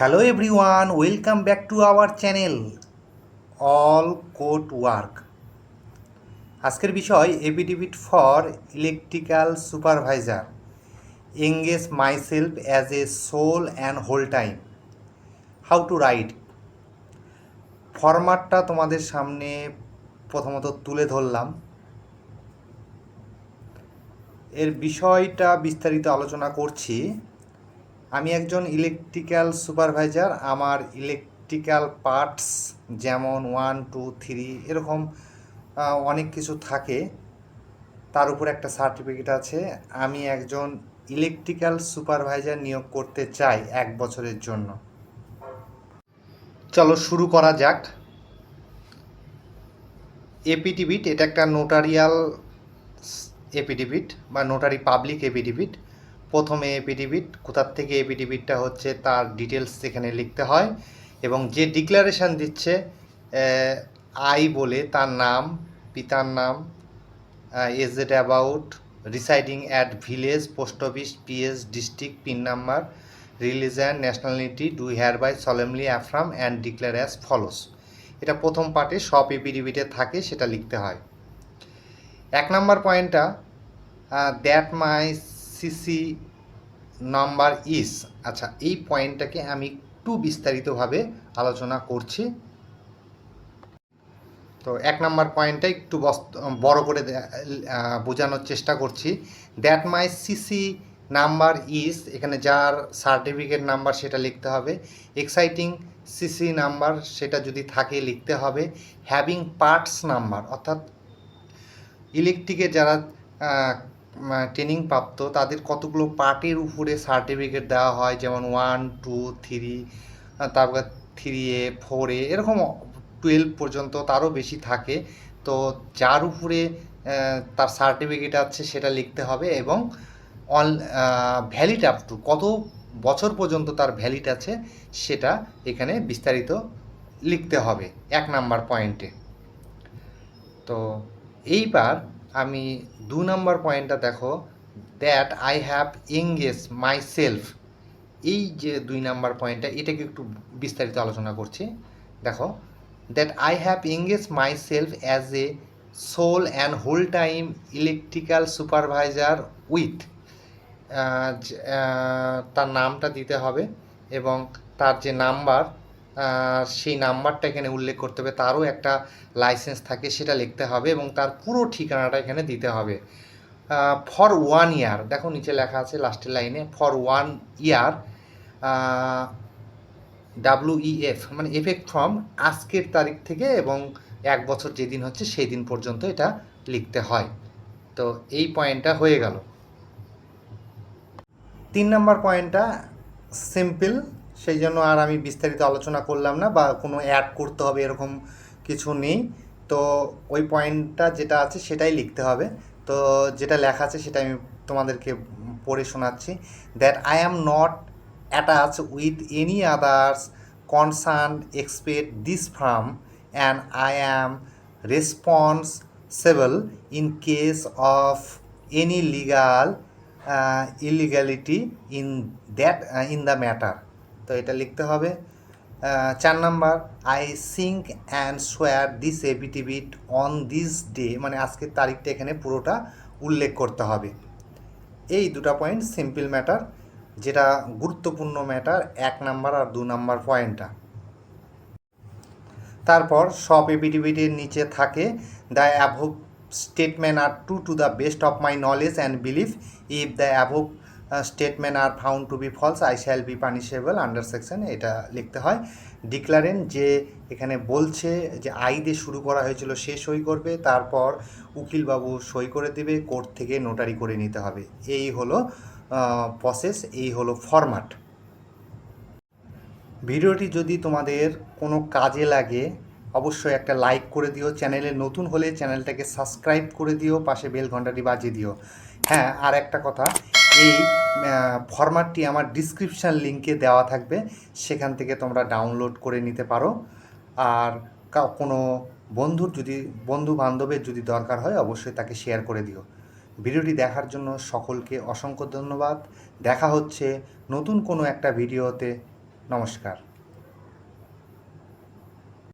Hello everyone welcome back to our channel all court work আজকের বিষয় affidavit for electrical supervisor engage myself as a sole and whole time how to write ফরম্যাটটা তোমাদের সামনে প্রথমত তুলে ধরলাম। এর বিষয়টা বিস্তারিত আলোচনা করছি। আমি একজন ইলেকট্রিক্যাল সুপারভাইজার আমার ইলেকট্রিক্যাল পার্টস যেমন ওয়ান টু থ্রি এরকম অনেক কিছু থাকে। তার উপর একটা সার্টিফিকেট আছে। আমি একজন ইলেকট্রিক্যাল সুপারভাইজার নিয়োগ করতে চাই এক বছরের জন্য। চলো শুরু করা যাক। এপিটিভিট এটা একটা নোটারিয়াল এপিডিবিট বা নোটারি পাবলিক এপিডিবিট প্রথমে এপিডিবিট কোথার থেকে এপিডিবিটটা হচ্ছে তার ডিটেলস এখানে লিখতে হয় এবং যে ডিক্লারেশন দিচ্ছে আই বলে তার নাম, পিতার নাম aged about residing at village post office PS district pin number religion nationality do hereby solemnly affirm and declare as follows এটা প্রথম পার্টে সব এপিডিবিটে থাকে, সেটা লিখতে হয়। এক নম্বর পয়েন্টটা that my CC number is আচ্ছা এই পয়েন্টটাকে আমি একটু বিস্তারিতভাবে আলোচনা করছি। তো এক নম্বর পয়েন্টটা একটু বড় করে বোঝানোর চেষ্টা করছি। That my CC number is এখানে যার সার্টিফিকেট নাম্বার সেটা লিখতে হবে। এক্সাইটিং সিসি নাম্বার সেটা যদি থাকে লিখতে হবে। হ্যাভিং পার্টস নাম্বার অর্থাৎ ইলেকট্রিকের যারা ট্রেনিং প্রাপ্ত, তাদের কতগুলো পার্টের উপরে সার্টিফিকেট দেওয়া হয়? যেমন ওয়ান টু থ্রি তারপর থ্রি এ ফোর এ এরকম টুয়েলভ পর্যন্ত তারও বেশি থাকে। তো যার উপরে তার সার্টিফিকেট আছে সেটা লিখতে হবে এবং অন ভ্যালিড আপ টু কত বছর পর্যন্ত তার ভ্যালিড আছে সেটা এখানে বিস্তারিত লিখতে হবে এক নাম্বার পয়েন্টে তো এইবার আমি দু নম্বর পয়েন্টটা দেখো that I have engage myself এই যে দুই নাম্বার পয়েন্টটা এটাকে একটু বিস্তারিত আলোচনা করছি। দেখো that I have engage myself as a sole and whole time electrical supervisor with তার নামটা দিতে হবে এবং তার যে নাম্বার সেই নাম্বারটা এখানে উল্লেখ করতে হবে। তারও একটা লাইসেন্স থাকে, সেটা লিখতে হবে এবং তার পুরো ঠিকানাটা এখানে দিতে হবে। ফর ওয়ান ইয়ার দেখো নিচে লেখা আছে লাস্টের লাইনে ফর ওয়ান ইয়ার ডাব্লিউইএফ মানে এফেক্ট ফ্রম আজকের তারিখ থেকে এবং এক বছর যেদিন হচ্ছে সেই দিন পর্যন্ত এটা লিখতে হয়। তো এই পয়েন্টটা হয়ে গেল। তিন নম্বর পয়েন্টটা সিম্পল সেই জন্য আর আমি বিস্তারিত আলোচনা করলাম না বা কোনো অ্যাড করতে হবে এরকম কিছু নেই। তো ওই পয়েন্টটা যেটা আছে সেটাই লিখতে হবে। তো যেটা লেখা আছে সেটা আমি তোমাদেরকে পড়ে শোনাচ্ছি that I am not attach with any others concern expect this firm and I am responsible in case of any legal illegality in that in the matter তো এটা লিখতে হবে। চার number I sync and swear this affidavit on this day মানে আজকের তারিখটা এখানে পুরোটা উল্লেখ করতে হবে। এই দুটো পয়েন্ট সিম্পল ম্যাটার যেটা গুরুত্বপূর্ণ ম্যাটার এক নাম্বার আর দু নাম্বার পয়েন্টটা তারপর, সব এপিডিবিটির নিচে থাকে the above statement are true to the best of my knowledge and belief if the above statement are found to be false I shall be punishable under section এটা লিখতে হয়। ডিক্লারেন যে এখানে বলছে যে আই দিয়ে শুরু করা হয়েছিল, সে সই করবে, তারপর উকিলবাবু সই করে দেবে, কোর্ট থেকে নোটারি করে নিতে হবে। এই হলো প্রসেস এই হলো ফরম্যাট ভিডিওটি যদি তোমাদের কোনো কাজে লাগে, অবশ্যই একটা লাইক করে দিও। চ্যানেলে নতুন হলে চ্যানেলটাকে সাবস্ক্রাইব করে দিও, পাশে বেল ঘন্টাটি বাজিয়ে দিও। হ্যাঁ আর একটা কথা এই ফরম্যাটটি আমার ডিসক্রিপশান লিঙ্কে দেওয়া থাকবে। সেখান থেকে তোমরা ডাউনলোড করে নিতে পারো। আর কোনো বন্ধুর যদি বন্ধু বান্ধবের যদি দরকার হয়, অবশ্যই তাকে শেয়ার করে দিও। ভিডিওটি দেখার জন্য সকলকে অসংখ্য ধন্যবাদ। দেখা হচ্ছে নতুন কোনো একটা ভিডিওতে। নমস্কার।